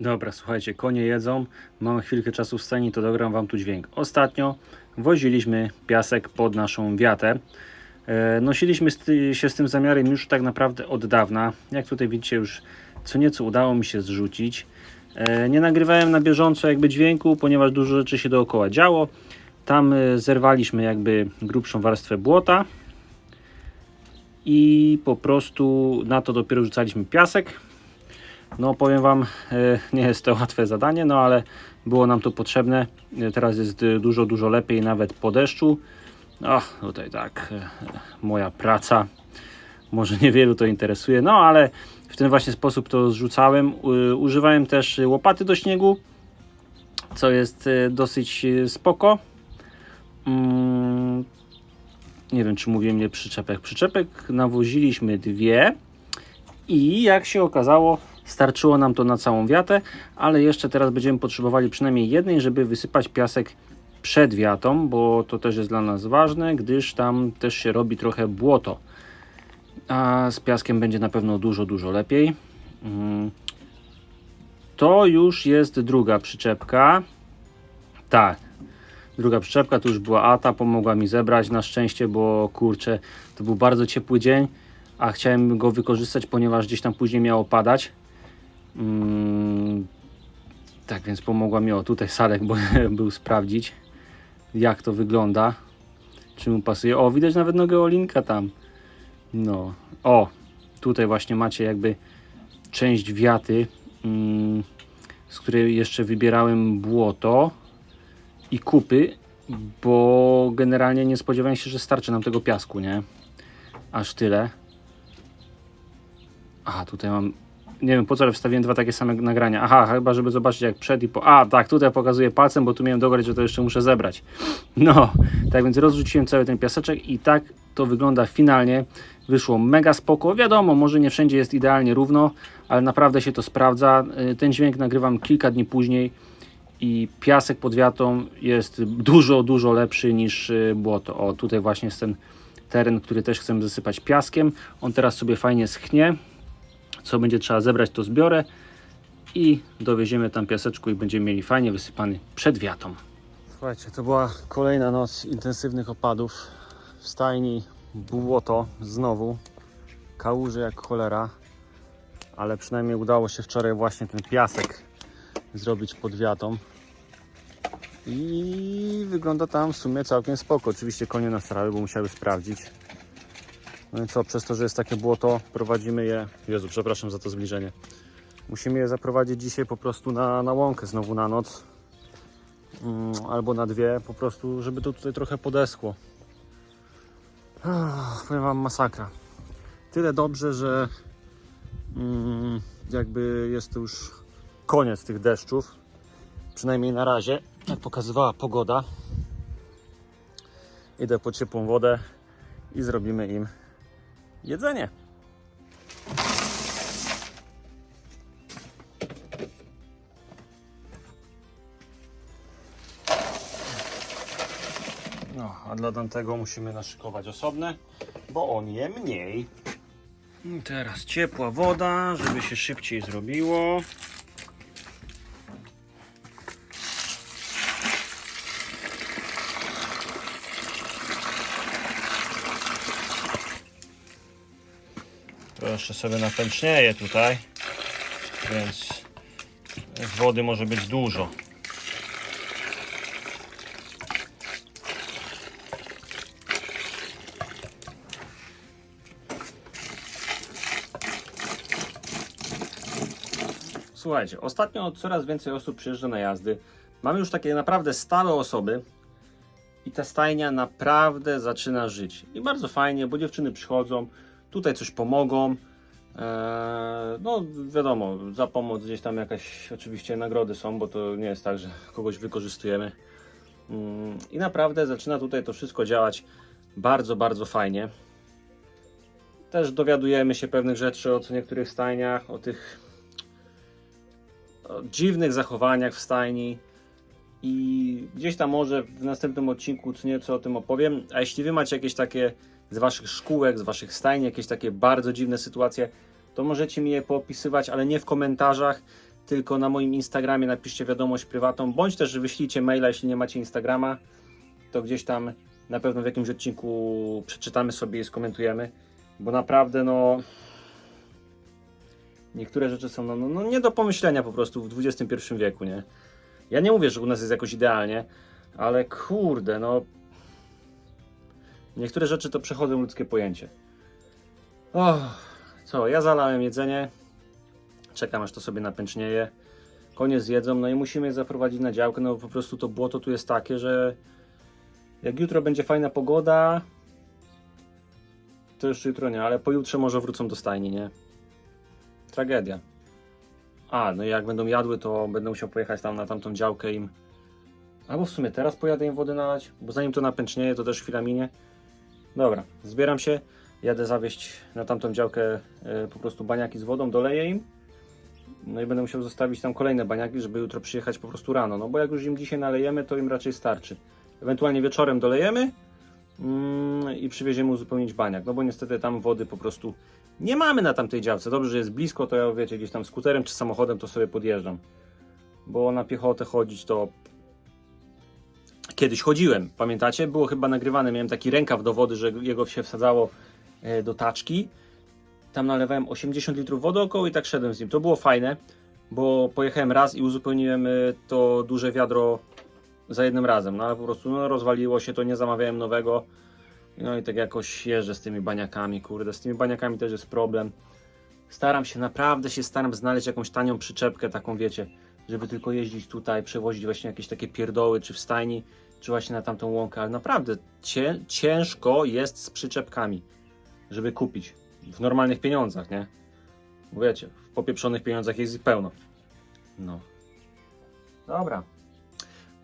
Dobra, słuchajcie, konie jedzą, mamy chwilkę czasu w stajni, to dogram Wam tu dźwięk. Ostatnio woziliśmy piasek pod naszą wiatę. E, nosiliśmy się z tym zamiarem już tak naprawdę od dawna. Jak tutaj widzicie, już co nieco udało mi się zrzucić. E, nie nagrywałem na bieżąco jakby dźwięku, ponieważ dużo rzeczy się dookoła działo. Tam e, zerwaliśmy jakby grubszą warstwę błota i po prostu na to dopiero rzucaliśmy piasek. No powiem Wam, e, nie jest to łatwe zadanie, no ale było nam to potrzebne. E, Teraz jest e, dużo, dużo lepiej nawet po deszczu. O, tutaj tak, moja praca. Może niewielu to interesuje, no ale w ten właśnie sposób to zrzucałem. Używałem też łopaty do śniegu, co jest dosyć spoko. Mm, nie wiem, czy mówiłem nie przyczepek. Przyczepek nawoziliśmy dwie i jak się okazało, starczyło nam to na całą wiatę, ale jeszcze teraz będziemy potrzebowali przynajmniej jednej, żeby wysypać piasek przed wiatą, bo to też jest dla nas ważne, gdyż tam też się robi trochę błoto. A z piaskiem będzie na pewno dużo, dużo lepiej. Mm. To już jest druga przyczepka. Tak, druga przyczepka to już była Ata, pomogła mi zebrać na szczęście, bo kurczę, to był bardzo ciepły dzień, a chciałem go wykorzystać, ponieważ gdzieś tam później miało padać. Mm, tak więc pomogła mi o tutaj Salek, bo był sprawdzić jak to wygląda, czy mu pasuje. O, widać nawet nogę Olinka tam. No, o, tutaj właśnie macie jakby część wiaty, mm, z której jeszcze wybierałem błoto i kupy, bo generalnie nie spodziewałem się, że starczy nam tego piasku, nie? Aż tyle. A, tutaj mam. Nie wiem po co, ale wstawiłem dwa takie same nagrania. Aha, chyba żeby zobaczyć jak przed i po. A, tak, tutaj pokazuję palcem, bo tu miałem dograć, że to jeszcze muszę zebrać. No, tak więc rozrzuciłem cały ten piaseczek i tak to wygląda finalnie. Wyszło mega spoko. Wiadomo, może nie wszędzie jest idealnie równo, ale naprawdę się to sprawdza. Y, Ten dźwięk nagrywam kilka dni później i piasek pod wiatą jest dużo, dużo lepszy niż y, błoto. O, tutaj właśnie jest ten teren, który też chcę zasypać piaskiem. On teraz sobie fajnie schnie. Co będzie trzeba zebrać, to zbiorę i dowieziemy tam piaseczku i będziemy mieli fajnie wysypany przed wiatą. Słuchajcie, to była kolejna noc intensywnych opadów. W stajni błoto znowu, kałuży jak cholera, ale przynajmniej udało się wczoraj właśnie ten piasek zrobić pod wiatą. I wygląda tam w sumie całkiem spoko. Oczywiście konie nastarały, bo musiały sprawdzić. No i co, przez to, że jest takie błoto, prowadzimy je. Jezu, przepraszam za to zbliżenie. Musimy je zaprowadzić dzisiaj po prostu na, na łąkę znowu na noc. Mm, albo na dwie, po prostu, żeby to tutaj trochę podeschło. Ach, powiem Wam masakra. Tyle dobrze, że mm, jakby jest to już koniec tych deszczów. Przynajmniej na razie, jak pokazywała pogoda. Idę po ciepłą wodę i zrobimy im jedzenie. No, a dla Dantego musimy naszykować osobne, bo on je mniej. I teraz ciepła woda, żeby się szybciej zrobiło. Jeszcze sobie napęcznieje tutaj, więc wody może być dużo. Słuchajcie, ostatnio coraz więcej osób przyjeżdża na jazdy. Mamy już takie naprawdę stałe osoby i ta stajnia naprawdę zaczyna żyć. I bardzo fajnie, bo dziewczyny przychodzą, tutaj coś pomogą. Eee, no wiadomo, za pomoc gdzieś tam jakaś oczywiście nagrody są, bo to nie jest tak, że kogoś wykorzystujemy. Mm, I naprawdę zaczyna tutaj to wszystko działać bardzo, bardzo fajnie. Też dowiadujemy się pewnych rzeczy o niektórych stajniach, o tych dziwnych zachowaniach w stajni i gdzieś tam może w następnym odcinku co nieco o tym opowiem. A jeśli wy macie jakieś takie z waszych szkółek, z waszych stajni, jakieś takie bardzo dziwne sytuacje, to możecie mi je poopisywać, ale nie w komentarzach, tylko na moim Instagramie. Napiszcie wiadomość prywatną, bądź też wyślijcie maila, jeśli nie macie Instagrama, to gdzieś tam na pewno w jakimś odcinku przeczytamy sobie i skomentujemy, bo naprawdę no niektóre rzeczy są no, no, no nie do pomyślenia po prostu w XXI wieku, nie? Ja nie mówię, że u nas jest jakoś idealnie, ale kurde, no niektóre rzeczy to przechodzą ludzkie pojęcie. Och, co, ja zalałem jedzenie, czekam aż to sobie napęcznieje, koniec z jedzą, no i musimy je zaprowadzić na działkę, no po prostu to błoto tu jest takie, że jak jutro będzie fajna pogoda, to jeszcze jutro nie, ale pojutrze może wrócą do stajni, nie? Tragedia. A, no i jak będą jadły, to będę musiał pojechać tam na tamtą działkę im. Albo w sumie teraz pojadę im wody nalać, bo zanim to napęcznieje, to też chwila minie. Dobra, zbieram się, jadę zawieźć na tamtą działkę e, po prostu baniaki z wodą, doleję im. No i będę musiał zostawić tam kolejne baniaki, żeby jutro przyjechać po prostu rano. No bo jak już im dzisiaj nalejemy, to im raczej starczy. Ewentualnie wieczorem dolejemy mm, i przywieziemy uzupełnić baniak. No bo niestety tam wody po prostu nie mamy na tamtej działce. Dobrze, że jest blisko, to ja wiecie, gdzieś tam skuterem czy samochodem to sobie podjeżdżam. Bo na piechotę chodzić to kiedyś chodziłem, pamiętacie? Było chyba nagrywane, miałem taki rękaw do wody, że jego się wsadzało e, do taczki. Tam nalewałem 80 litrów wody około i tak szedłem z nim. To było fajne, bo pojechałem raz i uzupełniłem e, to duże wiadro za jednym razem, no ale po prostu no, rozwaliło się to, nie zamawiałem nowego. No i tak jakoś jeżdżę z tymi baniakami, kurde, z tymi baniakami też jest problem. Staram się, naprawdę się staram znaleźć jakąś tanią przyczepkę, taką wiecie, żeby tylko jeździć tutaj, przewozić właśnie jakieś takie pierdoły, czy w stajni, czy właśnie na tamtą łąkę, ale naprawdę cię, ciężko jest z przyczepkami, żeby kupić w normalnych pieniądzach, nie? Bo wiecie, w popieprzonych pieniądzach jest ich pełno. No. Dobra.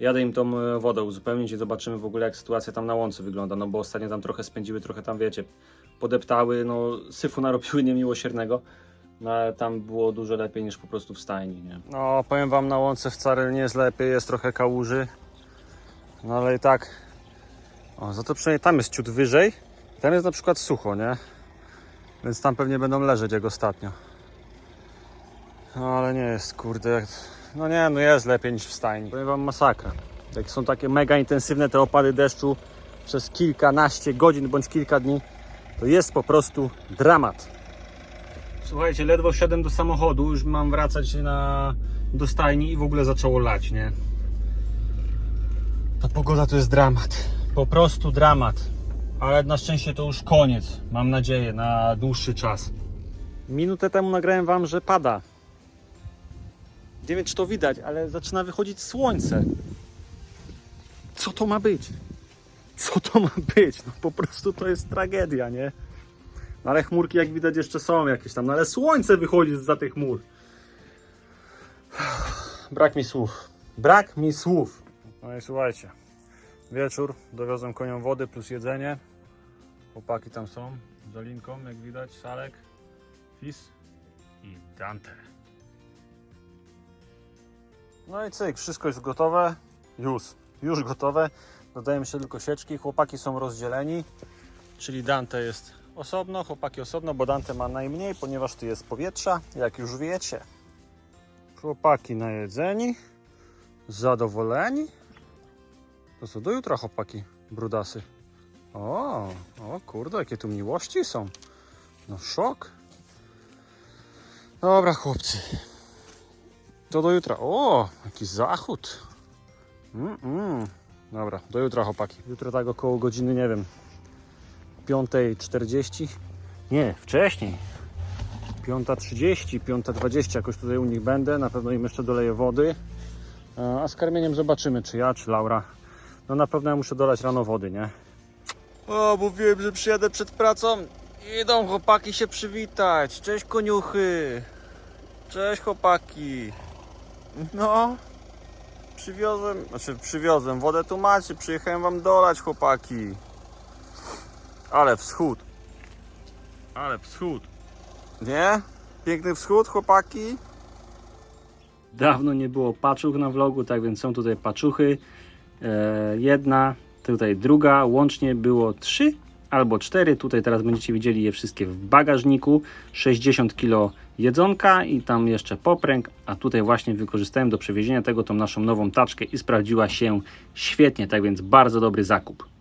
Jadę im tą e, wodę uzupełnić i zobaczymy w ogóle jak sytuacja tam na łące wygląda, no bo ostatnio tam trochę spędziły, trochę tam wiecie, podeptały, no syfu narobiły niemiłosiernego, no ale tam było dużo lepiej niż po prostu w stajni, nie? No powiem wam na łące wcale nie jest lepiej, jest trochę kałuży, no ale i tak, o za to przynajmniej tam jest ciut wyżej, tam jest na przykład sucho, nie? Więc tam pewnie będą leżeć jak ostatnio. No ale nie jest, kurde, no nie, no jest lepiej niż w stajni. Powiem wam masakra. Jak są takie mega intensywne te opady deszczu przez kilkanaście godzin bądź kilka dni, to jest po prostu dramat. Słuchajcie, ledwo wsiadłem do samochodu, już mam wracać na, do stajni i w ogóle zaczęło lać, nie? Ta pogoda to jest dramat. Po prostu dramat. Ale na szczęście to już koniec. Mam nadzieję, na dłuższy czas. Minutę temu nagrałem wam, że pada. Nie wiem, czy to widać, ale zaczyna wychodzić słońce. Co to ma być? Co to ma być? No po prostu to jest tragedia, nie? No ale chmurki, jak widać, jeszcze są jakieś tam, no ale słońce wychodzi za tych chmur. Brak mi słów. Brak mi słów. No i słuchajcie. Wieczór, dowiozłem koniom wody plus jedzenie. Chłopaki tam są, z Alinką, jak widać, Salek, Fis i Dante. No i cyk, wszystko jest gotowe. Już, już gotowe. Dodają się tylko sieczki. Chłopaki są rozdzieleni, czyli Dante jest osobno, chłopaki osobno, bo Dante ma najmniej, ponieważ tu jest powietrza, jak już wiecie. Chłopaki najedzeni, zadowoleni. To co do jutra, chłopaki, brudasy. O, o kurde, jakie tu miłości są. No szok. Dobra, chłopcy. To do jutra. O, jaki zachód. Mm -mm. Dobra, do jutra chłopaki. Jutro tak około godziny, nie wiem, 5.40. Nie, wcześniej. 5.30, 5.20 jakoś tutaj u nich będę. Na pewno im jeszcze doleję wody. A z karmieniem zobaczymy, czy ja, czy Laura. No na pewno ja muszę dolać rano wody, nie? O, mówiłem, że przyjadę przed pracą. Idą chłopaki się przywitać. Cześć koniuchy. Cześć chłopaki. No. Przywiozłem, znaczy przywiozłem wodę tu macie, przyjechałem wam dolać chłopaki. Ale wschód. Ale wschód. Nie? Piękny wschód chłopaki. Dawno nie było paczuch na vlogu, tak więc są tutaj paczuchy. E, jedna, tutaj druga, łącznie było trzy, albo 4. Tutaj teraz będziecie widzieli je wszystkie w bagażniku. 60 kg jedzonka i tam jeszcze popręg, a tutaj właśnie wykorzystałem do przewiezienia tego tą naszą nową taczkę i sprawdziła się świetnie, tak więc bardzo dobry zakup.